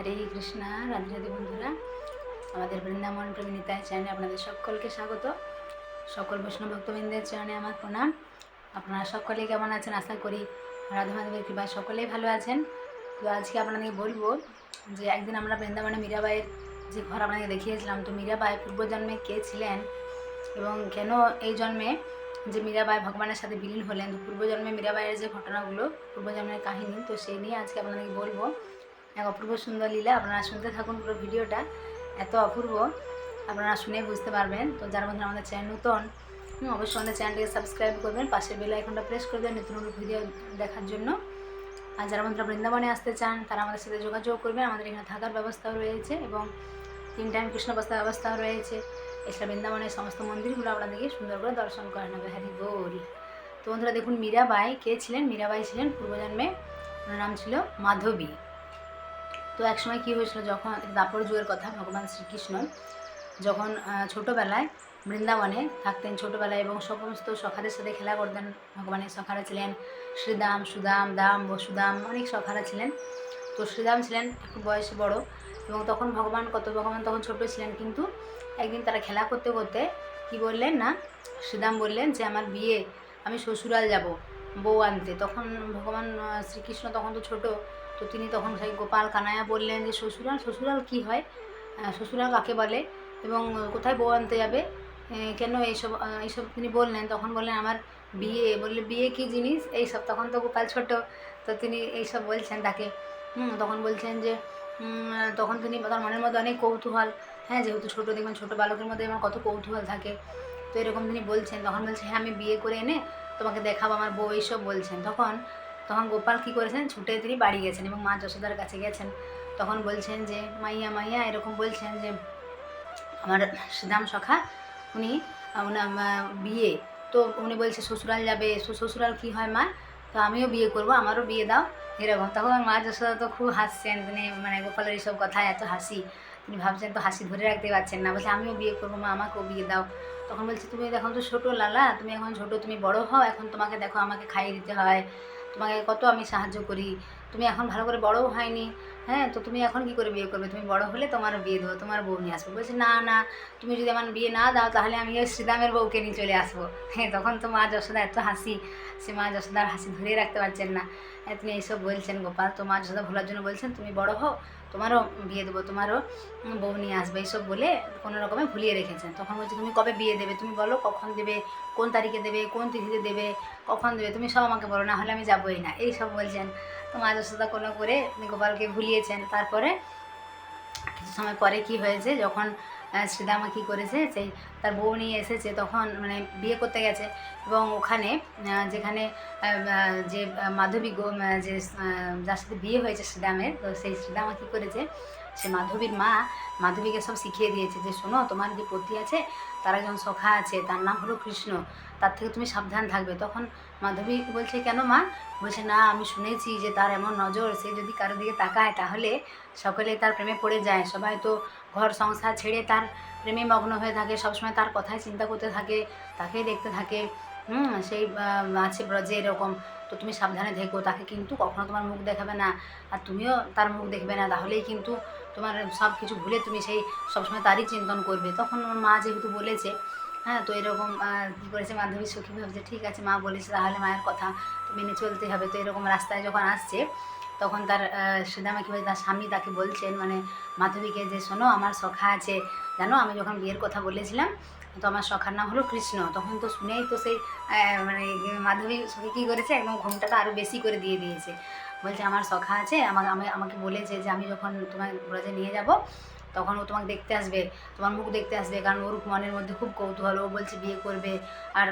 হরে কৃষ্ণা, রাধে রাধে বন্ধুরা। আমাদের বৃন্দাবন প্রেমিতায় চ্যানেলে আপনাদের সকলকে স্বাগত। সকল বৈষ্ণব ভক্তবৃন্দের চরণে আমার প্রণাম। আপনারা সকলেই কেমন আছেন? আশা করি রাধা মাধবের কৃপায় সকলেই ভালো আছেন। তো আজকে আপনাদেরকে বলব যে একদিন আমরা বৃন্দাবনে মীরাবাইয়ের যে ঘর আপনাকে দেখিয়েছিলাম, তো মীরাবাই পূর্বজন্মে কে ছিলেন এবং কেন এই জন্মে যে মীরাবাই ভগবানের সাথে বিলীন হলেন? তো পূর্বজন্মে মীরাবাইয়ের যে ঘটনাগুলো, পূর্বজন্মের কাহিনী, তো সেই নিয়ে আজকে আপনাদেরকে বলব। এক অপূর্ব সুন্দর লীলা। আপনারা শুনতে থাকুন পুরো ভিডিওটা। এত অপূর্ব। আপনারা শুনে বুঝতে পারবেন। তো যারা বন্ধুরা আমাদের চ্যানেল, নতুন অবশ্যই আমাদের চ্যানেলটিকে সাবস্ক্রাইব করবেন। পাশের বেল আইকনটা প্রেস করে দেবেন নতুন নতুন ভিডিও দেখার জন্য। আর যারা বন্ধুরা বৃন্দাবনে আসতে চান, তারা আমাদের সাথে যোগাযোগ করবেন। আমাদের এখানে থাকার ব্যবস্থাও রয়েছে এবং তিন টাইম কৃষ্ণ বস্তার ব্যবস্থাও রয়েছে। এছাড়া বৃন্দাবনের সমস্ত মন্দিরগুলো আপনাদেরকে সুন্দর করে দর্শন করানো হবে। হ্যারি বল। তো বন্ধুরা দেখুন মীরাবাই কে ছিলেন? মীরাবাই ছিলেন পূর্বজন্মে। ওনার নাম ছিল মাধবী। তো একসময় কী হয়েছিল, যখন দাপর যুগের কথা ভগবান শ্রীকৃষ্ণ যখন ছোটোবেলায় বৃন্দাবনে থাকতেন, ছোটোবেলায় এবং সমস্ত সখাদের সাথে খেলা করতেন, ভগবানের সখারা ছিলেন শ্রীদাম, সুদাম, দাম, বসুদাম, অনেক সখারা ছিলেন। তো শ্রীদাম ছিলেন, একটু বয়সে বড় এবং তখন ভগবান, কত ভগবান তখন ছোট ছিলেন, কিন্তু একদিন তারা খেলা করতে করতে কি বললেন না, শ্রীদাম বললেন যে, আমার বিয়ে, আমি শ্বশুরাল যাব বউ আনতে। তখন ভগবান শ্রীকৃষ্ণ তখন তো ছোট তো তিনি তখন সেই গোপাল কানায়া বললেন যে, শ্বশুরাল শ্বশুরাল কি হয়? শ্বশুরাল কাকে বলে? এবং কোথায় বউ আনতে যাবে? কেন এইসব এইসব তিনি বললেন। তখন বললেন, আমার বিয়ে। বললে, বিয়ে কি জিনিস? এইসব। তখন তো গোপাল ছোট, তো তিনি এইসব বলছেন তাকে। তখন বলছেন যে তখন তিনি তার মনের মধ্যে অনেক কৌতূহল। হ্যাঁ যেহেতু ছোটো, দেখবেন ছোটো বালকের মধ্যে আমার কত কৌতূহল থাকে। তো এরকম তিনি বলছেন। তখন বলছে হ্যাঁ আমি বিয়ে করে এনে তোমাকে দেখাবো আমার বউ, এইসব বলছেন। তখন তখন গোপাল কী করেছেন? ছুটে তিনি বাড়ি গেছেন এবং মা যশোদার কাছে গেছেন। তখন বলছেন যে, মাইয়া মাইয়া, এরকম বলছেন যে, আমার শ্রীদাম সখা, উনি বিয়ে। তো উনি বলছে, শ্বশুরাল যাবে। শ্বশুরাল কী হয়, মা? তো আমিও বিয়ে করব, আমারও বিয়ে দাও। এরকম। তখন মা যশোদা তো খুব হাসছেন তিনি মানে গোপালের এইসব কথায় এত হাসি। তিনি ভাবছেন তো হাসি ধরে রাখতে পারছেন না। বলছে, আমিও বিয়ে করব, মা, আমাকেও বিয়ে দাও। তখন বলছে, তুমি এখন তো ছোটো লালা, তুমি এখন ছোটো, তুমি বড় হও, এখন তোমাকে দেখো, আমাকে খাইয়ে দিতে হয়। তোমাকে কত আমি সাহায্য করি? তুমি এখন ভালো করে বড়ও হয়নি। হ্যাঁ তো তুমি এখন কি করে বিয়ে করবে? তুমি বড় হলে তোমার বিয়ে দেবো তোমার বউ নিয়ে আসব। বলছে, না না, তুমি যদি আমার বিয়ে না দাও, তাহলে আমি ওই শ্রীরামের বউকে নিয়ে চলে আসব। হ্যাঁ তখন তো মা যশোদা এত হাসি, সে মা যশোদার হাসি ধরে রাখতে পারছেন না। হ্যাঁ তিনি এইসব বলছেন, গোপাল, তো মা যশোদা ভোলার জন্য বলছেন, তুমি বড় হও, তোমারও বিয়ে দেবো, তোমারও বউ নিয়ে আসবে। এইসব বলে কোনো রকমে ভুলিয়ে রেখেছেন। তখন বলছে, তুমি কবে বিয়ে দেবে? তুমি বলো, কখন দেবে? কোন তারিখে দেবে? কোন তিথিতে দেবে? কখন দেবে? তুমি সব আমাকে বলো, না হলে আমি যাবোই না। এই সব বলছেন। তো মা যশোদা কোনো করে গোপালকে ভুলিয়েছেন। তারপরে কিছু সময় পরে কি হয়েছে, যখন শ্রীদামা কী করেছে সেই তার বউ নিয়ে এসেছে, তখন মানে বিয়ে করতে গেছে এবং ওখানে যেখানে যে মাধবী গো যে যার সাথে বিয়ে হয়েছে শ্রীদামের, তো সেই শ্রীদামা কী করেছে, সে মাধবীর মা মাধবীকে সব শিখিয়ে দিয়েছে যে শোনো, তোমার যে পতি আছে, তার একজন সখা আছে, তার নাম হলো কৃষ্ণ, তার থেকে তুমি সাবধান থাকবে। তখন মাধবী বলছে, কেন মা? বলছে, না, আমি শুনেছি যে তার এমন নজর, সে যদি কারোর দিকে তাকায় তাহলে সকলে তার প্রেমে পড়ে যায়। সবাই তো ঘর সংসার ছেড়ে তার প্রেমে মগ্ন হয়ে থাকে, সবসময় তার কথাই চিন্তা করতে থাকে, তাকেই দেখতে থাকে। হুম, সেই আছে ব্রজে এরকম। তো তুমি সাবধানে থেকো, তাকে কিন্তু কখনো তোমার মুখ দেখাবে না। আর তুমিও তার মুখ দেখবে না, তাহলেই কিন্তু তোমার সব কিছু ভুলে তুমি সেই সবসময় তারই চিন্তন করবে। তখন মা যেহেতু বলেছে হ্যাঁ তো এরকম কী করেছে মাধবী সখী ভাবছে, ঠিক আছে, মা বলেছে, তাহলে মায়ের কথা তো মেনে চলতে হবে। তো এরকম রাস্তায় যখন আসছে, তখন তার শ্রীদামা কী তার স্বামী তাকে বলছেন মানে মাধবীকে যে শোনো, আমার সখা আছে। জানো, আমি যখন বিয়ের কথা বলেছিলাম, তো আমার সখার নাম হলো কৃষ্ণ। তখন তো শুনেই তো সেই মানে মাধবী সখী কী করেছে, একদম ঘুমটাটা আরও বেশি করে দিয়ে দিয়েছে। বলছে, আমার সখা আছে আমাকে আমি- আমাকে বলেছে যে, আমি যখন তোমার ব্রজে নিয়ে যাব তখন ও তোমাকে দেখতে আসবে, তোমার মুখ দেখতে আসবে, কারণ ওর মনের মধ্যে খুব কৌতূহল, ও বলছে বিয়ে করবে। আর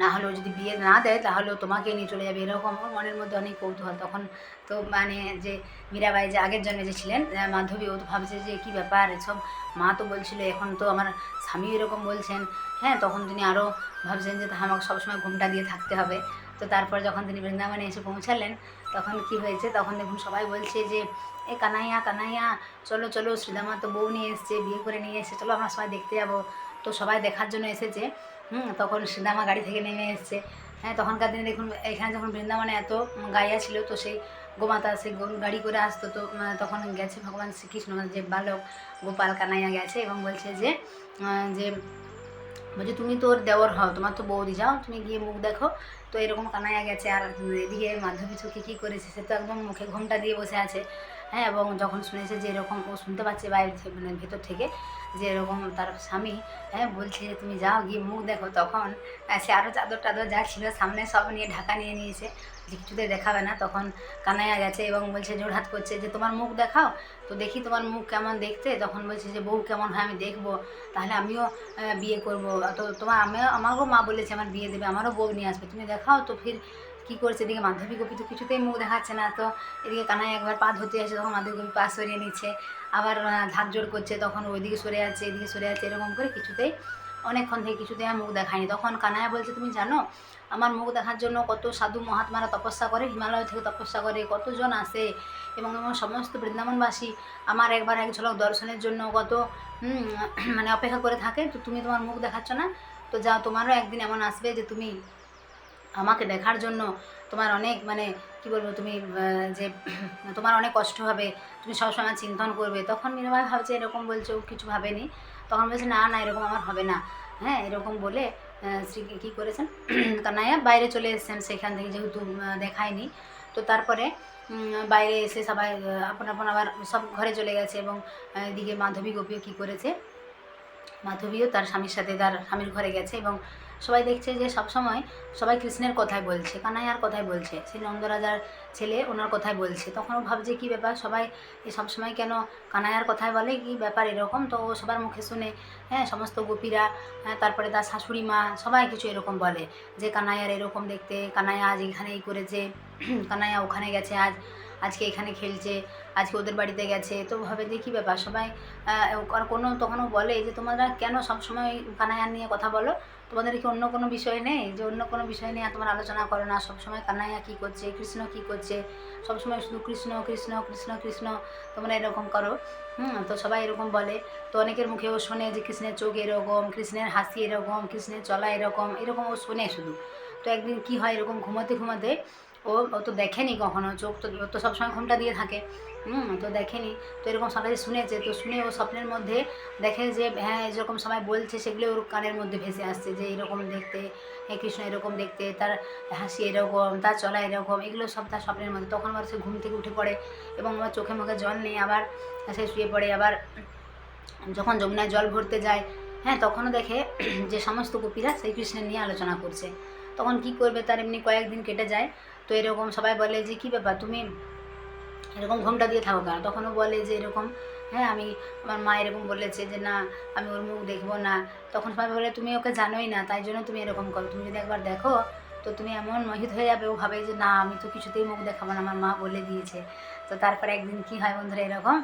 না হলেও যদি বিয়ে না দেয় তাহলেও তোমাকে নিয়ে চলে যাবে। এরকম ওর মনের মধ্যে অনেক কৌতূহল। তখন তো মানে যে মীরাবাই যে আগের জন্মে যে ছিলেন মাধবী, ও তো ভাবছে যে কী ব্যাপার, এসব মা তো বলছিল, এখন তো আমার স্বামী এরকম বলছেন। হ্যাঁ তখন তিনি আরও ভাবছেন যে আমাকে সবসময় ঘুমটা দিয়ে থাকতে হবে। তো তারপর যখন তিনি বৃন্দাবনে এসে পৌঁছালেন, তখন কি হয়েছে? তখন দেখুন সবাই বলছে যে, এ কানাইয়া কানাইয়া, চলো চলো শ্রীদামা তো বউ নিয়ে এসছে, বিয়ে করে নিয়ে এসছে, চলো আমরা সবাই দেখতে যাব। তো সবাই দেখার জন্য এসেছে। হুম, তখন শ্রীদামা গাড়ি থেকে নেমে এসছে। হ্যাঁ তখনকার দিনে দেখুন, এখানে যখন বৃন্দাবনে এত গাইয়া ছিল, তো সেই গোমাতা গরু গাড়ি করে আসতো। তো তখন গেছে ভগবান শ্রীকৃষ্ণ, যে বালক গোপাল কানাইয়া গেছে এবং বলছে যে যে বলছে, তুমি তোর দেওয়ার হও, তোমার তো বৌদি, যাও, তুমি গিয়ে মুখ দেখো। তো এরকম কানাইয়া গেছে আর এদিকে মাধবী চোখে কী করেছে, সে তো একদম মুখে ঘোমটা দিয়ে বসে আছে। হ্যাঁ এবং যখন শুনেছে যে এরকম ও শুনতে পাচ্ছে বাইরে মানে ভেতর থেকে যে এরকম তার স্বামী হ্যাঁ বলছে যে তুমি যাও গিয়ে মুখ দেখো। তখন সে আরও চাদর টাদর যা ছিল সামনে সব নিয়ে ঢাকা নিয়ে নিয়েছে। যে কিছুতে দেখাবে না। তখন কানাইয়া গেছে এবং বলছে জোড়হাত করছে যে তোমার মুখ দেখাও? তো দেখি তোমার মুখ কেমন দেখতে? তখন বলছে যে বউ কেমন হয় আমি দেখব। তাহলে আমিও বিয়ে করব। তো তোমার আমিও আমারও মা বলেছে আমার বিয়ে দেবে, আমারও বউ নিয়ে আসবে। তুমি দেখাও তো ফির কী করছে? এদিকে মাধবী গোপী তো কিছুতেই মুখ দেখাচ্ছে না। তো এদিকে কানাই একবার পা ধরতে আসে তখন মাধবী গোপী পা সরিয়ে নিচ্ছে। আবার ধার জোর করছে, তখন ওইদিকে সরে যাচ্ছে, এদিকে সরে যাচ্ছে, এরকম করে কিছুতেই অনেকক্ষণ থেকে কিছুতেই আর মুখ দেখায়নি। তখন কানায়া বলছে, তুমি জানো, আমার মুখ দেখার জন্য কত সাধু মহাত্মারা তপস্যা করে, হিমালয় থেকে তপস্যা করে, কতজন আসে এবং আমার সমস্ত বৃন্দাবনবাসী আমার একবার এক ঝলক দর্শনের জন্য কত মানে অপেক্ষা করে থাকে। তো তুমি তোমার মুখ দেখাচ্ছ না? তো যাও, তোমারও একদিন এমন আসবে যে তুমি আমাকে দেখার জন্য তোমার অনেক মানে কি বলব তুমি যে তোমার অনেক কষ্ট হবে, তুমি সবসময় চিন্তন করবে। তখন মীরাবাই ভাবছে এরকম বলছে ও কিছু ভাবেনি। তখন বলছে, না না, এরকম আমার হবে না। হ্যাঁ এরকম বলে শ্রী কী করেছেন? কানাইয়া বাইরে চলে এসেছেন সেখান থেকে, যেহেতু দেখায়নি। তো তারপরে বাইরে এসে সবাই আপন আপন আবার সব ঘরে চলে গেছে এবং এদিকে মাধবী গোপীও কী করেছে? মাধবীও তার স্বামীর সাথে, তার স্বামীর ঘরে গেছে এবং সবাই দেখছে যে সবসময় সবাই কৃষ্ণের কথাই বলছে কানাইয়ার কথাই বলছে সেই নন্দরাজার ছেলে ওনার কথাই বলছে। তখন ও ভাবছে কী ব্যাপার সবাই সবসময় কেন কানাইয়ার কথাই বলে কি ব্যাপার এরকম? তো ও সবার মুখে শুনে হ্যাঁ সমস্ত গোপীরা হ্যাঁ, তারপরে তার শাশুড়ি মা সবাই কিছু এরকম বলে যে কানাইয়ার এরকম দেখতে কানাইয়া আজ এখানে এই করেছে কানাইয়া ওখানে গেছে আজ আজকে এখানে খেলছে, আজকে ওদের বাড়িতে গেছে। তো ভাবে যে কী ব্যাপার, সবাই কোনো, তখনও বলে যে, তোমরা কেন সবসময় কানাইয়ার নিয়ে কথা বলো? তোমাদের কি অন্য কোনো বিষয় নেই? যে, অন্য কোনো বিষয় নিয়ে তোমার আলোচনা করো না। সবসময় কানাইয়া কী করছে, কৃষ্ণ কী করছে? সবসময় শুধু কৃষ্ণ কৃষ্ণ কৃষ্ণ কৃষ্ণ, তোমরা এরকম করো। হুম, তো সবাই এরকম বলে। তো অনেকের মুখেও শোনে যে, কৃষ্ণের চোখ এরকম, কৃষ্ণের হাসি এরকম, কৃষ্ণের চলা এরকম। এরকম ও শোনে শুধু। তো একদিন কি হয়, এরকম ঘুমাতে ঘুমাতে ও তো দেখেনি কখনো, চোখ তো, ও তো সবসময় ঘুমটা দিয়ে থাকে। হুম তো দেখেনি। তো এরকম সবাই শুনেছে, তো শুনে ও স্বপ্নের মধ্যে দেখে যে হ্যাঁ যেরকম সবাই বলছে, সেগুলো ওর কানের মধ্যে ভেসে আসছে যে, এরকম দেখতে, হে কৃষ্ণ, এরকম দেখতে, তার হাসি এরকম, তার চলা এরকম, এগুলো সব তার স্বপ্নের মধ্যে। তখন আবার সে ঘুম থেকে উঠে পড়ে এবং আমার চোখে মুখে জল নেই, আবার সে শুয়ে পড়ে, আবার যখন যমুনায় জল ভরতে যায় হ্যাঁ তখনও দেখে যে, সমস্ত গোপীরা সেই কৃষ্ণের নিয়ে আলোচনা করছে। তখন কি করবে, তার এমনি কয়েকদিন কেটে যায়। তো এরকম সবাই বলে যে, কী ব্যাপার? তুমি এরকম ঘোমটা দিয়ে থাকো কেন? তখনও বলে যে, এরকম হ্যাঁ আমি, আমার মা এরকম বলেছে যে, না, আমি ওর মুখ দেখব না। তখন সবাই বলে, তুমি ওকে জানোই না, তাই জন্য তুমি এরকম করো। তুমি যদি একবার দেখো, তো তুমি এমন মোহিত হয়ে যাবে, ও ভাবে যে, না, আমি তো কিছুতেই মুখ দেখাবো না। আমার মা বলে দিয়েছে। তো তারপরে একদিন কি হয় বন্ধুরা এরকম?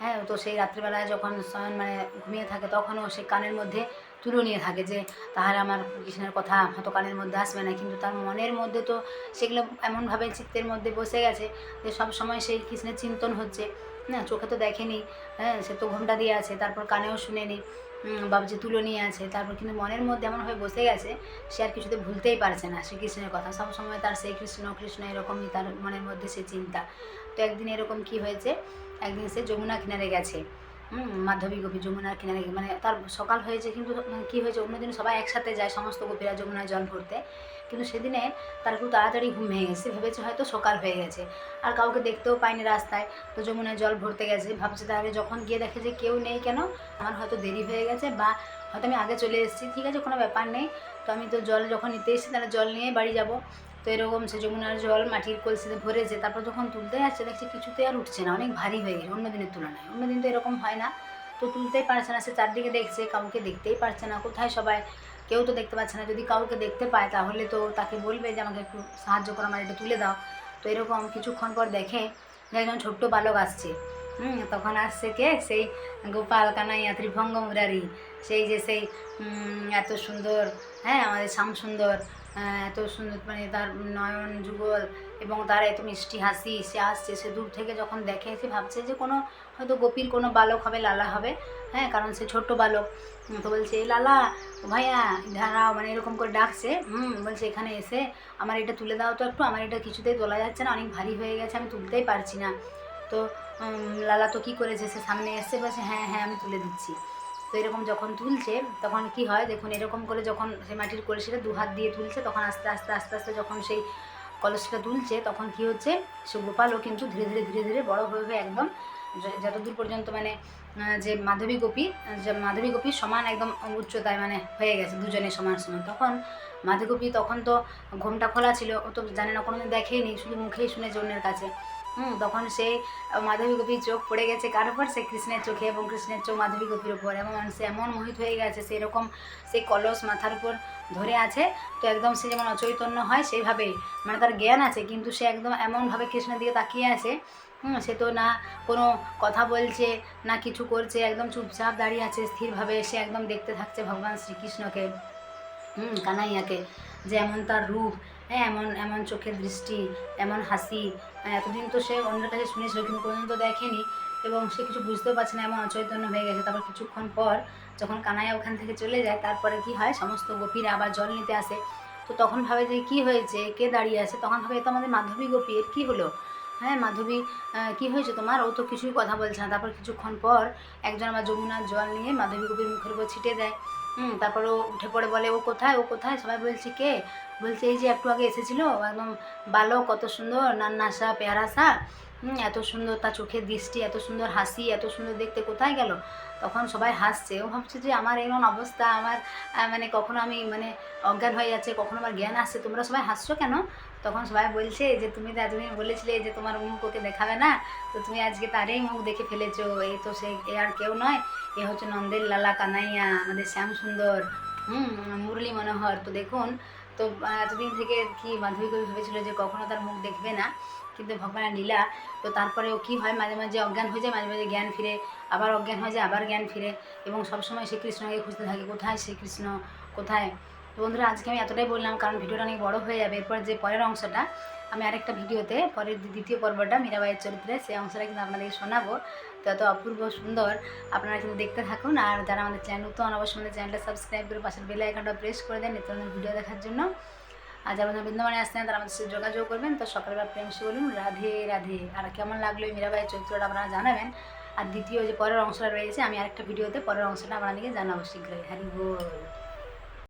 হ্যাঁ তো সেই রাত্রিবেলায় যখন মানে ঘুমিয়ে থাকে, তখনও সে কানের মধ্যে তুলে নিয়ে থাকে যে তাহলে আমার কৃষ্ণের কথা হয়তো কানের মধ্যে আসবে না। কিন্তু তার মনের মধ্যে তো সেগুলো এমনভাবে চিত্তের মধ্যে বসে গেছে যে, সব সময় সেই কৃষ্ণের চিন্তন হচ্ছে। না, চোখে তো দেখেনি। হ্যাঁ সে তো ঘোমটা দিয়ে আছে, তারপর কানেও শুনেনি। বাবুজি তুলো নিয়ে আছে, তারপর কিন্তু মনের মধ্যে এমনভাবে বসে গেছে সে আর কিছুতে ভুলতেই পারছে না শ্রীকৃষ্ণের কথা। সব সময় তার সেই কৃষ্ণ কৃষ্ণ এরকমই তার মনের মধ্যে সে চিন্তা। তো একদিন এরকম কি হয়েছে? একদিন সে যমুনা কিনারে গেছে। মাধবী গোপী, যমুনার কিনারে মানে তার সকাল হয়েছে কিন্তু কি হয়েছে অন্যদিন সবাই একসাথে যায়, সমস্ত গোপীরা যমুনায় জল ভরতে। কিন্তু সেদিনে তার খুব তাড়াতাড়ি ঘুম ভেঙে গেছে, ভেবেছে হয়তো সকাল হয়ে গেছে। আর কাউকে দেখতেও পায়নি রাস্তায়, তো যমুনায় জল ভরতে গেছে। ভাবছে তাহলে যখন গিয়ে দেখে যে কেউ নেই কেন, আমার হয়তো দেরি হয়ে গেছে বা হয়তো আমি আগে চলে এসেছি, ঠিক আছে, কোনো ব্যাপার নেই। তো আমি তো জল যখন নিতে এসেছি, তাহলে জল নিয়ে বাড়ি যাব। তো এরকম সে যমুনার জল মাটির কলসিতে ভরেছে তারপর যখন তুলতে আসছে, দেখছে কিছুতে আর উঠছে না, অনেক ভারী হয়ে গেছে, অন্য দিনের তুলনায়। অন্য দিন তো এরকম হয় না। তো তুলতেই পারছে না, সে চারদিকে দেখছে, কাউকে দেখতেই পারছে না। কোথায় সবাই? কেউ তো দেখতে পাচ্ছে না। যদি কাউকে দেখতে পায়, তাহলে তো তাকে বলবে যে আমাকে একটু সাহায্য করো, আমার এটা তুলে দাও। তো এরকম কিছুক্ষণ পর দেখে যে একজন ছোট্ট বালক আসছে। হুম, তখন আসছে কে? সেই গোপাল কানাইয়া ত্রিভঙ্গ মুরারি। সেই যে সেই এত সুন্দর হ্যাঁ আমাদের শ্যাম সুন্দর এত সুন্দর মানে তার নয়ন, যুগল এবং তার এত মিষ্টি হাসি, সে আসছে, সে দূর থেকে যখন দেখে, সে ভাবছে যে কোনো, হয়তো গোপীর কোনো বালক হবে, লালা হবে হ্যাঁ কারণ সে ছোট্ট বালক। তো বলছে "এই লালা ভাইয়া, দাঁড়াও মানে এরকম করে ডাকছে। হুম, বলছে, এখানে এসে আমার এটা তুলে দাও তো একটু, আমার এটা কিছুতেই তোলা যাচ্ছে না, অনেক ভারী হয়ে গেছে, আমি তুলতেই পারছি না। তো লালা তো কী করেছে, সে সামনে এসে বলছে হ্যাঁ হ্যাঁ আমি তুলে দিচ্ছি। তো এরকম যখন তুলছে, তখন কি হয়? দেখুন, এরকম করে যখন সেই মাটির কলসিটা দু হাত দিয়ে তুলছে, তখন আস্তে আস্তে আস্তে আস্তে যখন সেই কলসিটা তুলছে তখন কি হচ্ছে? সে গোপালও কিন্তু ধীরে ধীরে ধীরে ধীরে বড় হয়ে হয়ে একদম যতদূর পর্যন্ত মানে যে মাধবী গোপী যে মাধবী গোপী সমান একদম উচ্চতায় মানে হয়ে গেছে, দুজনে সমান সমান। তখন মাধবী গোপী তখন তো ঘোমটা খোলা ছিল, ও তো জানে না, কোনোদিন দেখেনি শুধু মুখেই শুনেছে অন্যের কাছে। হুম, তখন সে মাধবী গোপীর চোখ পড়ে গেছে। কার উপর? সে কৃষ্ণের চোখে এবং কৃষ্ণের চোখ মাধবী গোপীর উপর। এমন, সে এমন মোহিত হয়ে গেছে, সেরকম সেই কলস মাথার উপর ধরে আছে। তো একদম সে যেমন অচৈতন্য হয়, সেইভাবেই। মানে তার জ্ঞান আছে, কিন্তু সে একদম এমনভাবে কৃষ্ণের দিকে তাকিয়ে আছে। হুম, সে তো না কোনো কথা বলছে, না কিছু করছে, একদম চুপচাপ দাঁড়িয়ে আছে স্থিরভাবে। সে একদম দেখতে থাকছে ভগবান শ্রীকৃষ্ণকে, হুম, কানাইয়াকে, যে এমন তার রূপ। হ্যাঁ এমন এমন চোখের দৃষ্টি, এমন হাসি। এতদিন তো সে অন্যের কাছে শুনেছিল, কিন্তু কোনোদিন তো দেখেনি। এবং সে কিছু বুঝতেও পারছে না, এমন অচৈতন্য হয়ে গেছে। তারপর কিছুক্ষণ পর যখন কানাইয়া ওখান থেকে চলে যায়, তারপরে কি হয়? সমস্ত গোপীরা আবার জল নিতে আসে। তো তখন ভাবে যে, কি হয়েছে? কে দাঁড়িয়ে আছে? তখন ভাবে তো আমাদের মাধবী গোপী, এর কী হলো? হ্যাঁ মাধবী কি হয়েছে তোমার? ও তো কিছুই কথা বলছে না। তারপর কিছুক্ষণ পর একজন আমার যমুনার জল নিয়ে মাধবী গোপীর মুখের উপর ছিটে দেয়। হুম, তারপর ও উঠে পড়ে বলে, ও কোথায়? ও কোথায়? সবাই বলছে, কে? বলছে, এই যে একটু আগে এসেছিল, একদম বালক, কত সুন্দর নান্নাসা পেয়ারাসা এত সুন্দর তার চোখের দৃষ্টি, এত সুন্দর হাসি, এত সুন্দর দেখতে, কোথায় গেল? তখন সবাই হাসছে। ও ভাবছে যে, আমার এমন অবস্থা, আমার মানে কখনো আমি মানে অজ্ঞান হয়ে যাচ্ছে, কখনো আমার জ্ঞান আসছে, তোমরা সবাই হাসছো কেন? তখন সবাই বলছে যে, তুমি তো এতদিন বলেছিলে যে, তোমার মুখ ওকে দেখাবে না, তো তুমি আজকে তারই মুখ দেখে ফেলেছো এই তো সে, এ আর কেউ নয়, এ হচ্ছে নন্দের লালা কানাইয়া, আমাদের শ্যাম সুন্দর হুম, মুরলী মনোহর, তো দেখুন তো এতদিন থেকে কি মাধবী কবি ভেবেছিল যে কখনো তার মুখ দেখবে না, কিন্তু ভগবানের লীলা, তো তারপরে ও কী হয়? মাঝে মাঝে অজ্ঞান হয়ে যায়, মাঝে মাঝে জ্ঞান ফিরে, আবার অজ্ঞান হয়ে যায়, আবার জ্ঞান ফিরে, এবং সবসময় শ্রীকৃষ্ণকে খুঁজতে থাকে, কোথায় শ্রীকৃষ্ণ? কোথায়? তো বন্ধুরা, আজকে আমি এতটাই বললাম, কারণ ভিডিওটা অনেক বড় হয়ে যাবে। এরপর যে পরের অংশটা, আমি আরেকটা ভিডিওতে, পরের দ্বিতীয় পর্বটা, মীরাবাইয়ের চরিত্রে, সেই অংশটা কিন্তু আপনাদেরকে শোনাবো। তো এত অপূর্ব সুন্দর, আপনারা কিন্তু দেখতে থাকুন। আর যারা আমাদের চ্যানেল নতুন, অবশ্যই আমাদের চ্যানেলটা সাবস্ক্রাইব করে পাশের বেল আইকনটা প্রেস করে দেন, নিত্য ভিডিও দেখার জন্য। আর যারা বৃন্দাবনে আসছেন তারা আমাদের সাথে যোগাযোগ করবেন। তো সকালবেলা প্রেম সে বলুন রাধে রাধে। আর কেমন লাগল এই মীরাবাইয়ের চরিত্রটা আপনারা জানাবেন? আর দ্বিতীয় যে পরের অংশটা রয়েছে, আমি আরেকটা ভিডিওতে পরের অংশটা আপনাদেরকে জানাব শীঘ্রই। হরি বল।